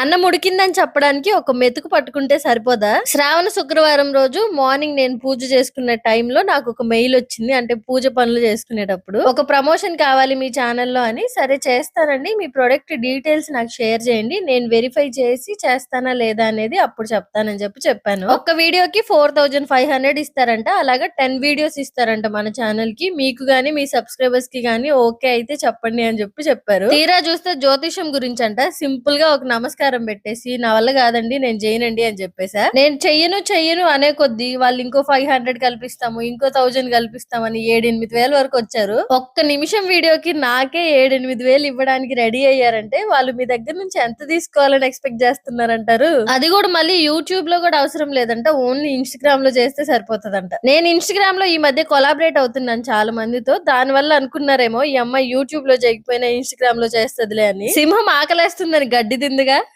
అన్నం ఉడికిందని చెప్పడానికి ఒక మెతుకు పట్టుకుంటే సరిపోదా? శ్రావణ శుక్రవారం రోజు మార్నింగ్ నేను పూజ చేసుకున్న టైంలో నాకు ఒక మెయిల్ వచ్చింది. అంటే పూజ పనులు చేసుకునేటప్పుడు. ఒక ప్రమోషన్ కావాలి మీ ఛానల్లో అని. సరే చేస్తానండి. మీ ప్రొడక్ట్ డీటెయిల్స్ నాకు షేర్ చేయండి. నేను వెరిఫై చేసి చేస్తానా లేదా అనేది అప్పుడు చెప్తానని చెప్పి చెప్పాను. ఒక్క వీడియోకి ఫోర్ థౌజండ్ ఫైవ్ హండ్రెడ్ ఇస్తారంట. అలాగా టెన్ వీడియోస్ ఇస్తారంట మన ఛానల్కి మీకు గానీ మీ సబ్స్క్రైబర్స్కి గానీ ఓకే అయితే చెప్పండి అని చెప్పి చెప్పారు. తీరా చూస్తే జ్యోతిషం గురించి అంట సింపుల్గా ఒక నమస్కారం పెట్టేసి నా వల్ల కాదండి నేను చేయనండి అని చెప్పేసా. నేను చెయ్యను చెయ్యను అనే కొద్దీ వాళ్ళు ఇంకో ఫైవ్ హండ్రెడ్ కల్పిస్తాము ఇంకో థౌజండ్ కల్పిస్తామని ఏడెనిమిది వేల వరకు వచ్చారు. ఒక్క నిమిషం వీడియోకి నాకే ఏడెనిమిది వేలు ఇవ్వడానికి రెడీ అయ్యారంటే వాళ్ళు మీ దగ్గర నుంచి ఎంత తీసుకోవాలని ఎక్స్పెక్ట్ చేస్తున్నారంటారు? అది కూడా మళ్ళీ యూట్యూబ్లో కూడా అవసరం లేదంట ఓన్లీ ఇన్స్టాగ్రామ్లో చేస్తే సరిపోతుందంట. నేను ఇన్స్టాగ్రామ్లో ఈ మధ్య కొలాబరేట్ అవుతున్నాను చాలా మందితో దాని వల్ల అనుకున్నారేమో ఈ అమ్మాయి యూట్యూబ్లో చేయకపోయినా ఇన్స్టాగ్రామ్లో చేస్తుందిలే అని. సింహం ఆకలేస్తుందని గడ్డి తిందిగా.